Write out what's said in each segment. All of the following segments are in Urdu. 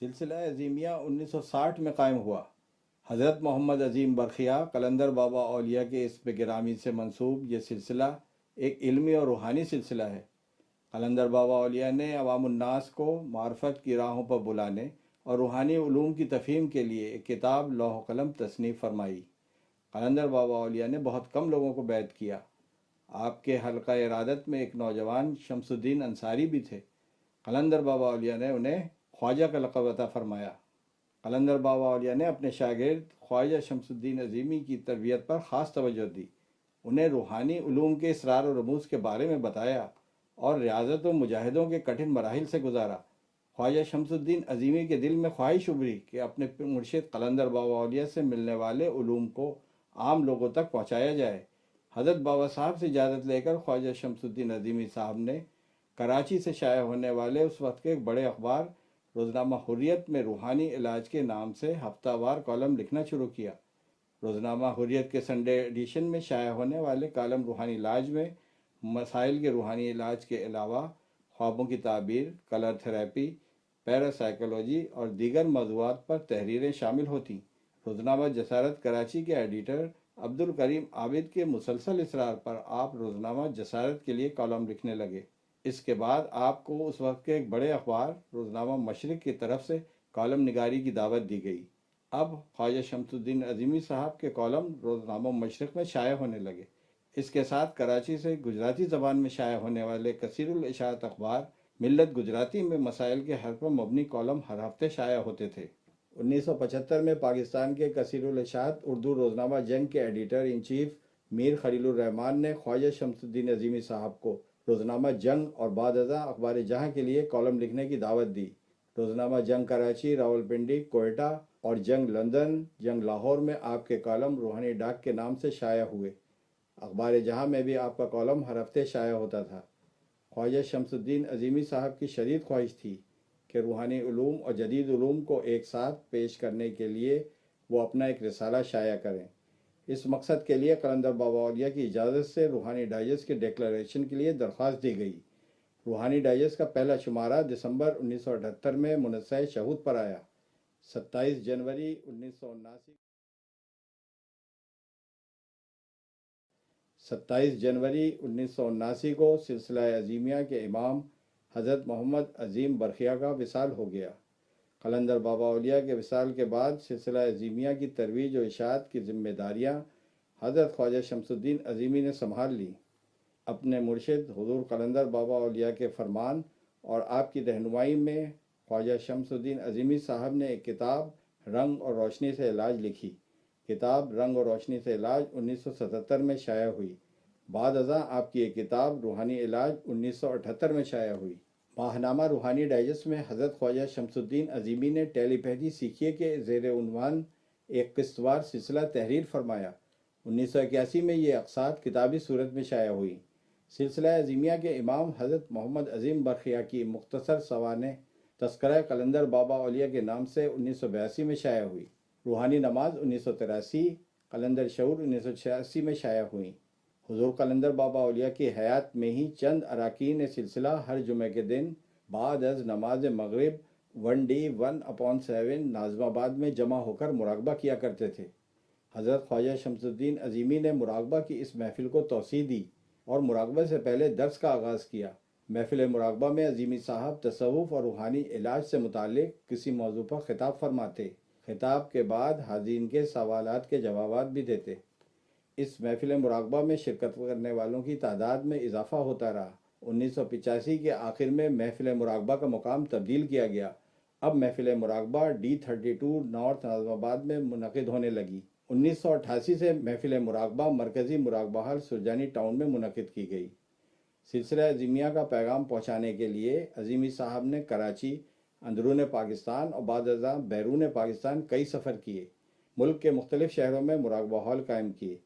سلسلہ عظیمیہ انیس سو ساٹھ میں قائم ہوا۔ حضرت محمد عظیم برخیا قلندر بابا اولیاء کے اس گرامی سے منسوب، یہ سلسلہ ایک علمی اور روحانی سلسلہ ہے۔ قلندر بابا اولیاء نے عوام الناس کو معرفت کی راہوں پر بلانے اور روحانی علوم کی تفہیم کے لیے ایک کتاب لوح و قلم تصنیف فرمائی۔ قلندر بابا اولیاء نے بہت کم لوگوں کو بیعت کیا۔ آپ کے حلقہ ارادت میں ایک نوجوان شمس الدین انصاری بھی تھے۔ قلندر بابا اولیاء نے انہیں خواجہ کا لقب عطا فرمایا۔ قلندر بابا اولیاء نے اپنے شاگرد خواجہ شمس الدین عظیمی کی تربیت پر خاص توجہ دی۔ انہیں روحانی علوم کے اسرار و رموز کے بارے میں بتایا اور ریاضت و مجاہدوں کے کٹھن مراحل سے گزارا۔ خواجہ شمس الدین عظیمی کے دل میں خواہش ابری کہ اپنے مرشد قلندر بابا اولیاء سے ملنے والے علوم کو عام لوگوں تک پہنچایا جائے۔ حضرت بابا صاحب سے اجازت لے کر خواجہ شمس الدین عظیمی صاحب نے کراچی سے شائع ہونے والے اس وقت کے ایک بڑے اخبار روزنامہ حریت میں روحانی علاج کے نام سے ہفتہ وار کالم لکھنا شروع کیا۔ روزنامہ حریت کے سنڈے ایڈیشن میں شائع ہونے والے کالم روحانی علاج میں مسائل کے روحانی علاج کے علاوہ خوابوں کی تعبیر کلر تھراپی پیراسائیکولوجی اور دیگر موضوعات پر تحریریں شامل ہوتیں۔ روزنامہ جسارت کراچی کے ایڈیٹر عبد الکریم عابد کے مسلسل اصرار پر آپ روزنامہ جسارت کے لیے کالم لکھنے لگے۔ اس کے بعد آپ کو اس وقت کے ایک بڑے اخبار روزنامہ مشرق کی طرف سے کالم نگاری کی دعوت دی گئی۔ اب خواجہ شمس الدین عظیمی صاحب کے کالم روزنامہ مشرق میں شائع ہونے لگے۔ اس کے ساتھ کراچی سے گجراتی زبان میں شائع ہونے والے کثیر الاشاعت اخبار ملت گجراتی میں مسائل کے حل پر مبنی کالم ہر ہفتے شائع ہوتے تھے۔ انیس سو پچہتر میں پاکستان کے کثیر الاشاعت اردو روزنامہ جنگ کے ایڈیٹر ان چیف میر خلیل الرحمان نے خواجہ شمس الدین عظیمی صاحب کو روزنامہ جنگ اور بعد ازاں اخبار جہاں کے لیے کالم لکھنے کی دعوت دی۔ روزنامہ جنگ کراچی راول پنڈی کوئٹہ اور جنگ لندن، جنگ لاہور میں آپ کے کالم روحانی ڈاک کے نام سے شائع ہوئے۔ اخبار جہاں میں بھی آپ کا کالم ہر ہفتے شائع ہوتا تھا۔ خواجہ شمس الدین عظیمی صاحب کی شدید خواہش تھی کہ روحانی علوم اور جدید علوم کو ایک ساتھ پیش کرنے کے لیے وہ اپنا ایک رسالہ شائع کریں۔ اس مقصد کے لیے قلندر بابا اولیاء کی اجازت سے روحانی ڈائجسٹ کے ڈیکلریشن کے لیے درخواست دی گئی۔ روحانی ڈائجسٹ کا پہلا شمارہ دسمبر انیس سو اٹھتر میں منصع شہود پر آیا۔ ستائیس جنوری انیس سو اناسی۔ ستائیس جنوری انیس سو اناسی کو سلسلہ عظیمیہ کے امام حضرت محمد عظیم برخیا کا وصال ہو گیا۔ قلندر بابا اولیاء کے وصال کے بعد سلسلہ عظیمیہ کی ترویج و اشاعت کی ذمہ داریاں حضرت خواجہ شمس الدین عظیمی نے سنبھال لی۔ اپنے مرشد حضور قلندر بابا اولیاء کے فرمان اور آپ کی رہنمائی میں خواجہ شمس الدین عظیمی صاحب نے ایک کتاب رنگ اور روشنی سے علاج لکھی۔ کتاب رنگ اور روشنی سے علاج انیس سو ستتر میں شائع ہوئی۔ بعد ازاں آپ کی ایک کتاب روحانی علاج انیس سو اٹھتر میں شائع ہوئی۔ ماہنامہ روحانی ڈائجسٹ میں حضرت خواجہ شمس الدین عظیمی نے ٹیلی پیدی سیکھیے کے زیر عنوان ایک قسطوار سلسلہ تحریر فرمایا۔ انیس سو اکیاسی میں یہ اقساط کتابی صورت میں شائع ہوئی۔ سلسلہ عظیمیہ کے امام حضرت محمد عظیم برخیا کی مختصر سوانح تذکرہ قلندر بابا اولیاء کے نام سے انیس سو بیاسی میں شائع ہوئی۔ روحانی نماز انیس سو تراسی قلندر شعور انیس سو چھیاسی میں شائع ہوئیں حضور قلندر بابا اولیاء کی حیات میں ہی چند اراکین سلسلہ ہر جمعہ کے دن بعد از نماز مغرب one D one upon seven Nazimabad میں جمع ہو کر مراقبہ کیا کرتے تھے۔ حضرت خواجہ شمس الدین عظیمی نے مراقبہ کی اس محفل کو توسیع دی اور مراقبہ سے پہلے درس کا آغاز کیا۔ محفل مراقبہ میں عظیمی صاحب تصوف اور روحانی علاج سے متعلق کسی موضوع پر خطاب فرماتے۔ خطاب کے بعد حاضرین کے سوالات کے جوابات بھی دیتے۔ اس محفل مراقبہ میں شرکت کرنے والوں کی تعداد میں اضافہ ہوتا رہا۔ انیس سو پچاسی کے آخر میں محفل مراقبہ کا مقام تبدیل کیا گیا۔ اب محفل مراقبہ D thirty two north Nazimabad میں منعقد ہونے لگی۔ انیس سو اٹھاسی سے محفل مراقبہ مرکزی مراقبہ حال سرجانی ٹاؤن میں منعقد کی گئی۔ سلسلہ عظیمیہ کا پیغام پہنچانے کے لیے عظیمی صاحب نے کراچی، اندرون پاکستان اور بعد ازاں بیرون پاکستان کئی سفر کیے۔ ملک کے مختلف شہروں میں مراقبہ ہال قائم کیے۔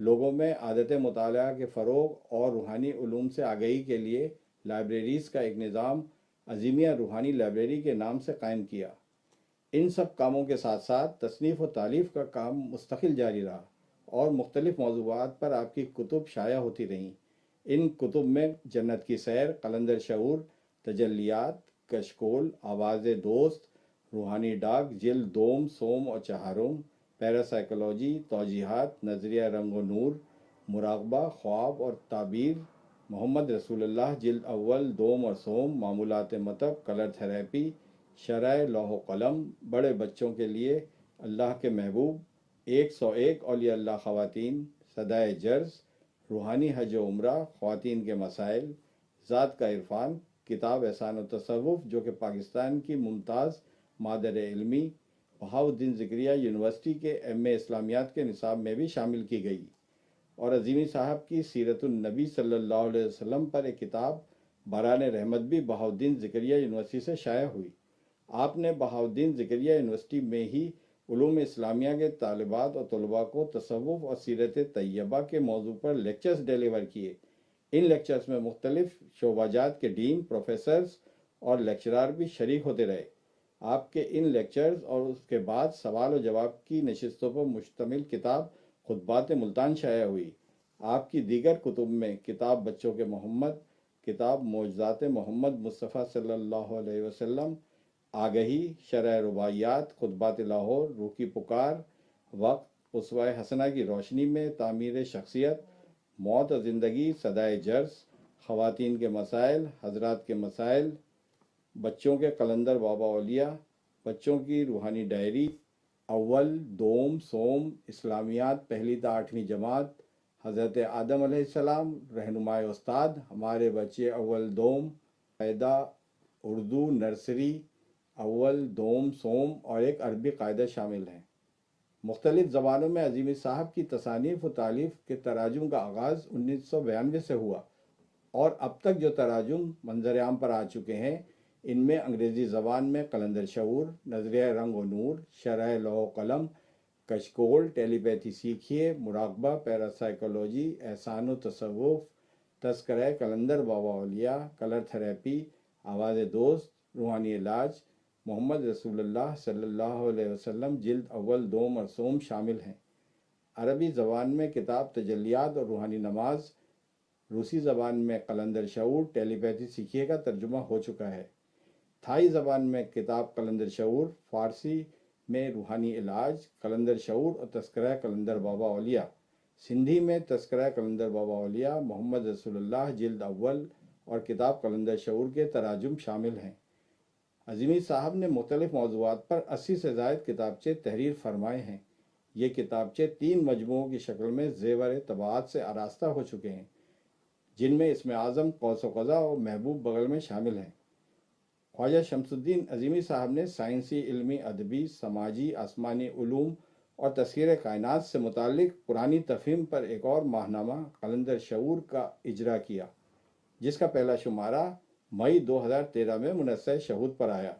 لوگوں میں عادت مطالعہ کے فروغ اور روحانی علوم سے آگہی کے لیے لائبریریز کا ایک نظام عظیمیہ روحانی لائبریری کے نام سے قائم کیا۔ ان سب کاموں کے ساتھ ساتھ تصنیف و تعلیف کا کام مستقل جاری رہا اور مختلف موضوعات پر آپ کی کتب شائع ہوتی رہیں۔ ان کتب میں جنت کی سیر، قلندر شعور، تجلیات، کشکول، آواز دوست، روحانی ڈاک، جلد، دوم، سوم اور چہارم پیراسائیکولوجی، توجیحات، نظریہ رنگ و نور، مراقبہ، خواب اور تعبیر۔ محمد رسول اللہ، جلد اول، دوم اور سوم، معمولات مطب کلر تھراپی، شرح لوح و قلم، بڑے بچوں کے لیے اللہ کے محبوب، ایک سو ایک اولیاء اللہ خواتین، صدائے جرز روحانی حج و عمرہ، خواتین کے مسائل، ذات کا عرفان، کتاب احسان و تصوف، جو کہ پاکستان کی ممتاز مادر علمی بہاؤدین ذکریہ یونیورسٹی کے ایم اے اسلامیات کے نصاب میں بھی شامل کی گئی اور عظیمی صاحب کی سیرت النبی صلی اللہ علیہ وسلم پر ایک کتاب باران رحمت بھی بہاؤدین ذکریہ یونیورسٹی سے شائع ہوئی۔ آپ نے بہاؤدین ذکریہ یونیورسٹی میں ہی علوم اسلامیہ کے طالبات اور طلباء کو تصوف اور سیرت طیبہ کے موضوع پر لیکچرز ڈیلیور کیے۔ ان لیکچرز میں مختلف شعبہ جات کے ڈین، پروفیسرز اور لیکچرار بھی شریک ہوتے رہے۔ آپ کے ان لیکچرز اور اس کے بعد سوال و جواب کی نشستوں پر مشتمل کتاب خطبات ملتان شائع ہوئی۔ آپ کی دیگر کتب میں کتاب بچوں کے محمد، کتاب معجزات محمد مصطفیٰ صلی اللہ علیہ وسلم، آگہی، شرح رباعیات خطبات لاہور روح کی پکار، وقت، اسوہ حسنہ کی روشنی میں تعمیر شخصیت، موت اور زندگی، صدائے جرس، خواتین کے مسائل، حضرات کے مسائل بچوں کے قلندر بابا اولیاء، بچوں کی روحانی ڈائری، اول دوم سوم اسلامیات، پہلی تا آٹھویں جماعت، حضرت آدم علیہ السلام رہنمائے استاد، ہمارے بچے اول دوم، قاعدہ اردو نرسری، اول دوم سوم اور ایک عربی قاعدہ شامل ہیں۔ مختلف زبانوں میں عظیمی صاحب کی تصانیف و تعلیف کے تراجم کا آغاز انیس سو بیانوے سے ہوا اور اب تک جو تراجم منظر عام پر آ چکے ہیں ان میں انگریزی زبان میں قلندر شعور، نظریہ رنگ و نور، شرح لوح و قلم، کشکول، ٹیلی پیتھی سیکھیے، مراقبہ، پیراسائیکولوجی، احسان و تصوف، تذکرہ کلندر بابا اولیاء، کلر تھراپی، آواز دوست، روحانی علاج، محمد رسول اللہ صلی اللہ علیہ وسلم جلد اول دوم اور سوم شامل ہیں۔ عربی زبان میں کتاب تجلیات اور روحانی نماز، روسی زبان میں قلندر شعور، ٹیلی پیتھی سیکھیے کا ترجمہ ہو چکا ہے۔ تھائی زبان میں کتاب قلندر شعور، فارسی میں روحانی علاج قلندر شعور اور تذکرہ قلندر بابا اولیاء۔ سندھی میں تذکرہ قلندر بابا اولیاء، محمد رسول اللہ جلد اول اور کتاب قلندر شعور کے تراجم شامل ہیں۔ عظیمی صاحب نے مختلف موضوعات پر اسی سے زائد کتابچے تحریر فرمائے ہیں۔ یہ کتابچے تین مجموعوں کی شکل میں زیور طباعت سے آراستہ ہو چکے ہیں، جن میں اسم اعظم قوس و قضا اور محبوب بغل میں شامل ہیں۔ خواجہ شمس الدین عظیمی صاحب نے سائنسی، علمی، ادبی، سماجی، آسمانی علوم اور تصویر کائنات سے متعلق پرانی تفہیم پر ایک اور ماہنامہ قلندر شعور کا اجرا کیا، جس کا پہلا شمارہ مئی دو ہزار تیرہ میں منصع شہود پر آیا۔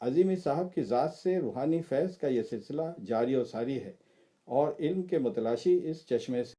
عظیمی صاحب کی ذات سے روحانی فیض کا یہ سلسلہ جاری و ساری ہے اور علم کے متلاشی اس چشمے سے